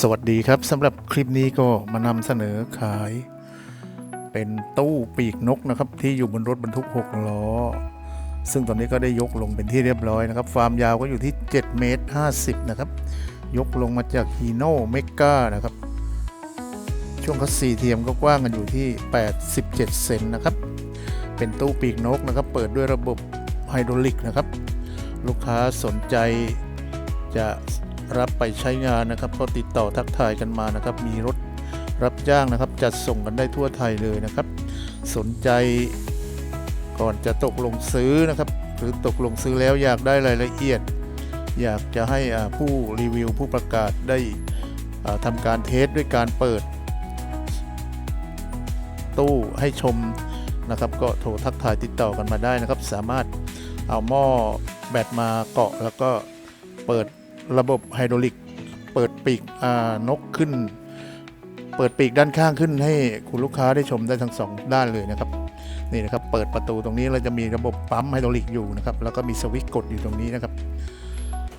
สวัสดีครับสำหรับคลิปนี้ก็มานำเสนอขาย เป็นตู้ปีกนกนะครับ ที่อยู่บนรถบรรทุก 6 ล้อ ซึ่งตอนนี้ก็ได้ยกลงเป็นที่เรียบร้อยนะครับฟามยาวก็อยู่ที่ 7 เมตร 50 นะครับ ยกลงมาจากฮีโน่เมกานะครับ ช่วงคัสซีเทียมก็กว้างกันอยู่ที่ 87 เซนนะครับ เป็นตู้ปีกนกนะครับ เปิดด้วยระบบไฮดรอลิกนะครับ ลูกค้าสนใจจะ รับไปใช้งานนะครับก็ติดต่อทักทายกันมานะครับ มีรถรับจ้างนะครับ จัดส่งกันได้ทั่วไทยเลยนะครับ สนใจก่อนจะตกลงซื้อนะครับ หรือตกลงซื้อแล้วอยากได้รายละเอียด อยากจะให้ผู้รีวิวผู้ประกาศได้ทำการเทสด้วยการเปิด ตู้ให้ชมนะครับ ก็โทรทักทายติดต่อกันมาได้นะครับ สามารถเอาหม้อแบตมาเกาะแล้วก็เปิด ระบบไฮดรอลิก เปิดปีกนกขึ้น เปิดปีกด้านข้างขึ้นให้คุณลูกค้าได้ชมได้ทั้งสองด้านเลยนะครับนี่นะครับเปิดประตูตรงนี้เราจะมีระบบปั๊มไฮดรอลิกอยู่นะครับแล้วก็มีสวิตช์กดอยู่ตรงนี้นะครับ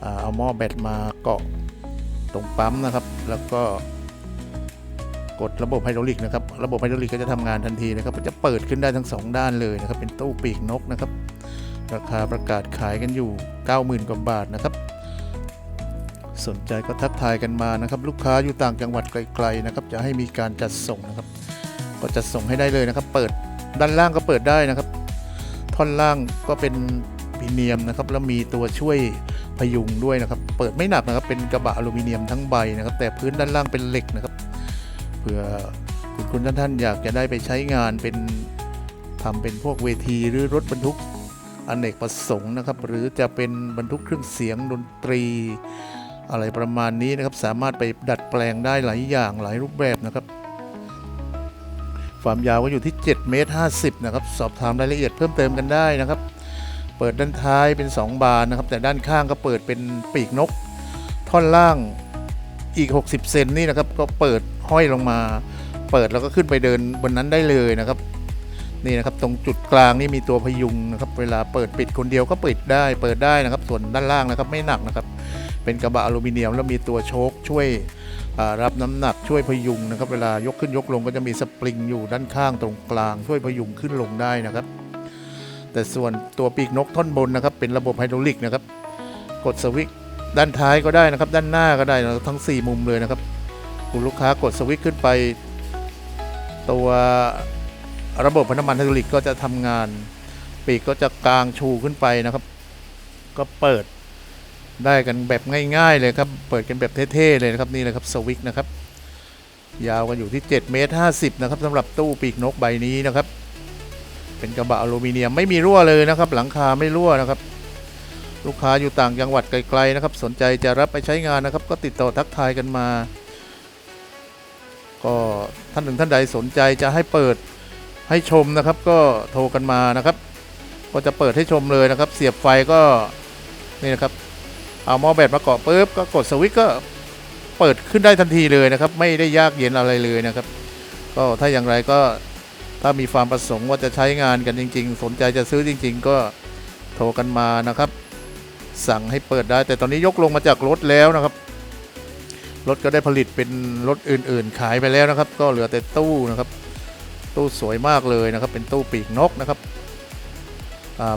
อเอาหม้อแบตมาเกาะตรงปั๊มนะครับ แล้วก็กดระบบไฮดรอลิกนะครับ ระบบไฮดรอลิกก็จะทำงานทันทีนะครับจะเปิดขึ้นได้ทั้งสองด้านเลยนะครับ เป็นตู้ปีกนกนะครับ ราคาประกาศขายกันอยู่ 90,000 กว่าบาทนะครับ สนใจก็ทักทายกันมานะครับ ลูกค้าอยู่ต่างจังหวัดไกลๆนะครับ จะให้มีการจัดส่งนะครับ ก็จะส่งให้ได้เลยนะครับ เปิดด้านล่างก็เปิดได้นะครับ ท่อนล่างก็เป็นพรีเมียมนะครับ แล้วมีตัวช่วยพยุงด้วยนะครับ เปิดไม่หนักนะครับ เป็นกระบะอลูมิเนียมทั้งใบนะครับ แต่พื้นด้านล่างเป็นเหล็กนะครับเผื่อคุณคุณท่านท่านๆอยากจะได้ไปใช้งานเป็นทำเป็นพวกเวทีหรือรถบรรทุกอเนกประสงค์นะครับ หรือจะเป็นบรรทุกเครื่องเสียงดนตรี อะไรประมาณนี้นะครับสามารถไปดัดแปลงได้หลายอย่างหลายรูปแบบนะครับความยาวก็อยู่ที่7เมตร50นะครับสอบถามรายละเอียดเพิ่มเติมกันได้นะครับ เปิดด้านท้ายเป็น 2 บานนะครับ แต่ด้านข้างก็เปิดเป็นปีกนก ท่อนล่างอีก 60 เซนนี่นะครับ ก็เปิดห้อยลงมา เปิดแล้วก็ขึ้นไปเดินบนนั้นได้เลยนะครับนี่นะครับตรงจุดกลางนี่มีตัวพยุงนะครับ เวลาเปิดปิดคนเดียวก็ปิดได้เปิดได้นะครับ ส่วนด้านล่างนะครับไม่หนักนะครับ เป็นกระบะอลูมิเนียมแล้วมีตัวโชคช่วยรับน้ำหนักช่วยพยุงนะครับ เวลายกขึ้นยกลงก็จะมีสปริงอยู่ด้านข้างตรงกลาง ช่วยพยุงขึ้นลงได้นะครับ แต่ส่วนตัวปีกนกท่อนบนนะครับ เป็นระบบไฮดรอลิกนะครับ กดสวิตช์ด้านท้ายก็ได้นะครับ ด้านหน้าก็ได้นะทั้ง 4 มุมเลยนะครับคุณลูกค้ากดสวิตช์ขึ้นไป ตัวระบบพน้ำมันไฮดรอลิกก็จะทำงาน ปีกก็จะกางชูขึ้นไปนะครับ ก็เปิด ได้กันแบบง่าย ๆ เลยครับ เปิดกันแบบเท่ๆเลยนะครับนี่เลยครับสวิกนะครับยาวกันอยู่ที่ 7 เมตร 50 นะครับสำหรับตู้ปีกนกใบนี้นะครับ เป็นกระบะอลูมิเนียมไม่มีรั่วเลยนะครับ หลังคาไม่รั่วนะครับ ลูกค้าอยู่ต่างจังหวัดไกลๆนะครับ สนใจจะรับไปใช้งานนะครับ ก็ติดต่อทักทายกันมา ก็ท่านหนึ่งท่านใดสนใจจะให้เปิดให้ชมนะครับ ก็โทรกันมานะครับ ก็จะเปิดให้ชมเลยนะครับ เสียบไฟก็นี่นะครับ เอาหม้อแบตมาเกาะปุ๊บก็กดสวิตช์ก็เปิดขึ้นได้ทันทีเลยนะครับ ไม่ได้ยากเย็นอะไรเลยนะครับ ก็ถ้าอย่างไรก็ถ้ามีความประสงค์ว่าจะใช้งานกันจริง ๆ สนใจจะซื้อจริง ๆ ก็โทรกันมานะครับ สั่งให้เปิดได้ แต่ตอนนี้ยกลงมาจากรถแล้วนะครับรถก็ได้ผลิตเป็นรถอื่น ๆ ขายไปแล้วนะครับ ก็เหลือแต่ตู้นะครับ ตู้สวยมากเลยนะครับ เป็นตู้ปีกนกนะครับ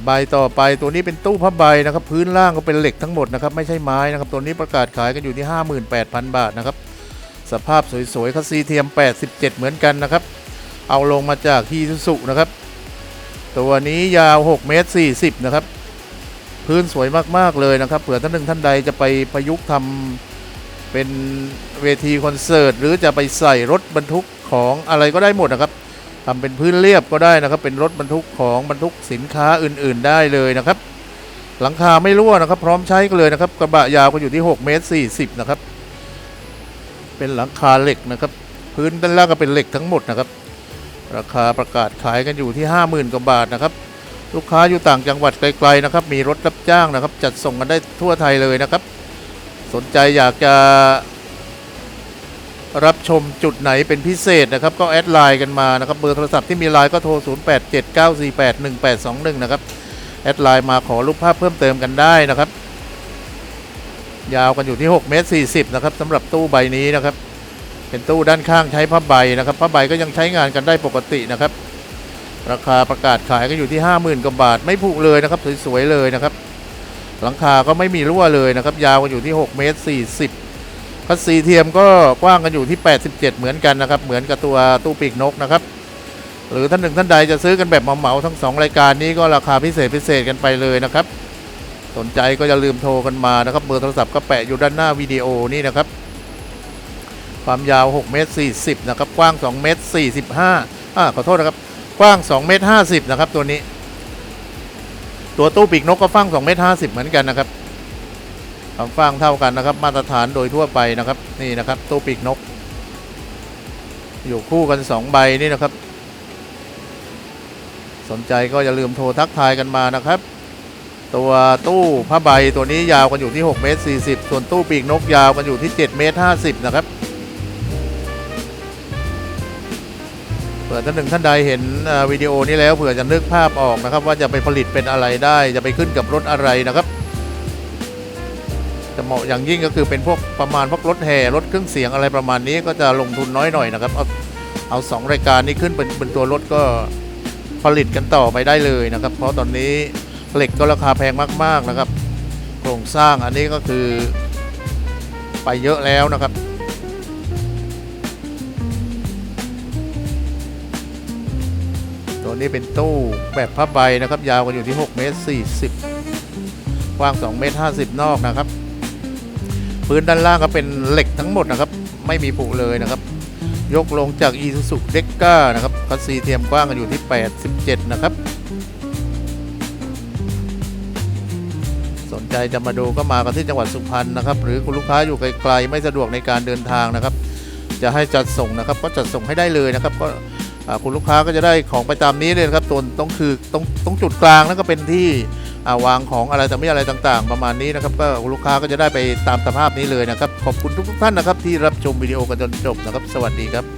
ใบต่อไปตัวนี้เป็นตู้ผ้าใบนะครับ พื้นล่างก็เป็นเหล็กทั้งหมดนะครับ ไม่ใช่ไม้นะครับ ตัวนี้ประกาศขายกันอยู่ที่ 58,000 บาทนะครับ สภาพสวยๆคัสซีเทียม 87 เหมือนกันนะครับ เอาลงมาจากที่สุนะครับ ตัวนี้ยาว 6 เมตร 40 นะครับ พื้นสวยมากๆเลยนะครับ เผื่อท่านหนึ่งท่านใดจะไปประยุกต์ทำเป็นเวทีคอนเสิร์ตหรือจะไปใส่รถบรรทุกของอะไรก็ได้หมดนะครับ ทำเป็นพื้นเรียบก็ได้นะครับ เป็นรถบรรทุกของบรรทุกสินค้าอื่น ๆ ได้เลยนะครับ หลังคาไม่รั่วนะครับ พร้อมใช้กันเลยนะครับ กระบะยาวก็อยู่ที่6เมตร40นะครับ เป็นหลังคาเหล็กนะครับ พื้นด้านล่างก็เป็นเหล็กทั้งหมดนะครับ ราคาประกาศขายกันอยู่ที่ 50,000กว่าบาทนะครับ ลูกค้าอยู่ต่างจังหวัดไกลๆนะครับ มีรถรับจ้างนะครับ จัดส่งกันได้ทั่วไทยเลยนะครับ สนใจอยากจะ รับชมจุดไหนเป็นพิเศษนะครับ ก็แอดไลน์กันมานะครับ เบอร์โทรศัพท์ที่มีไลน์ก็โทร 0879481821 นะครับ แอดไลน์มาขอรูปภาพเพิ่มเติมกันได้นะครับ ยาวกันอยู่ที่6เมตร40นะครับสำหรับตู้ใบนี้นะครับ เป็นตู้ด้านข้างใช้ผ้าใบนะครับผ้าใบก็ยังใช้งานกันได้ปกตินะครับ ราคาประกาศขายก็อยู่ที่ 50,000กว่าบาทไม่ผุเลยนะครับสวยๆเลยนะครับ หลังคาก็ไม่มีรั่วเลยนะครับ ยาวกันอยู่ที่6เมตร40 คัสซีเทียมก็กว้างกันอยู่ที่ 87 เหมือนกันนะครับ เหมือนกับตัวตู้ปีกนกนะครับ หรือท่านหนึ่งท่านใดจะซื้อกันแบบเหมาๆทั้งสองรายการนี้ก็ราคาพิเศษพิเศษกันไปเลยนะครับ สนใจก็อย่าลืมโทรกันมานะครับ เบอร์โทรศัพท์ก็แปะอยู่ด้านหน้าวิดีโอนี่นะครับ ความยาว6เมตร40นะครับ กว้าง2เมตร45อ่าขอโทษนะครับ กว้าง2เมตร50นะครับตัวนี้ ตัวตู้ปีกนกก็ฟัง2เมตร50เหมือนกันนะครับ ความฟังเท่ากันนะครับ มาตรฐานโดยทั่วไปนะครับ นี่นะครับตู้ปีกนก อยู่คู่กัน 2 ใบนี่นะครับ สนใจก็อย่าลืมโทรทักทายกันมานะครับ ตัวตู้ผ้าใบตัวนี้ยาวกันอยู่ที่6เมตร40 ส่วนตู้ปีกนกยาวกันอยู่ที่7เมตร50 นะครับเผื่อท่านหนึ่งท่านใดเห็นวิดีโอนี้แล้วเผื่อจะนึกภาพออกนะครับ ว่าจะไปผลิตเป็นอะไรได้ จะไปขึ้นกับรถอะไรนะครับ จะเหมาะอย่างยิ่งก็คือเป็นพวกประมาณพวกรถแห่รถเครื่องเสียงอะไรประมาณนี้ก็จะลงทุนน้อยหน่อยนะครับ เอาเอาสองรายการนี้ขึ้นเป็นเป็นตัวรถก็ผลิตกันต่อไปได้เลยนะครับ เพราะตอนนี้เหล็กก็ราคาแพงมากๆนะครับ โครงสร้างอันนี้ก็คือไปเยอะแล้วนะครับตัวนี้เป็นตู้แบบผ้าใบนะครับ ยาวกันอยู่ที่ 6 เมตร 40กว้าง 2 เมตร 50 นอกนะครับ พื้นด้านล่างก็เป็นเหล็กทั้งหมดนะครับ ไม่มีผุเลยนะครับ ยกลงจาก i s u z u d e c a นะครับคัสซีเทียมกว้างกันอยู่ที่ 87 นะครับ สนใจจะมาดูก็มากันที่จังหวัดสุพรรณนะครับ หรือคุณลูกค้าอยู่ไกลๆไม่สะดวกในการเดินทางนะครับ จะให้จัดส่งนะครับ ก็จัดส่งให้ได้เลยนะครับ ก็คุณลูกค้าก็จะได้ของไปตามนี้เลยครับตรงตรงคือตรงตรงจุดกลางแล้วก็เป็นที่ วางของอะไรแต่ไม่อะไรต่างๆ ประมาณนี้นะครับก็ลูกค้าก็จะได้ไปตามสภาพนี้เลยนะครับ ขอบคุณทุกๆท่านนะครับที่รับชมวิดีโอกันจนจบนะครับ สวัสดีครับ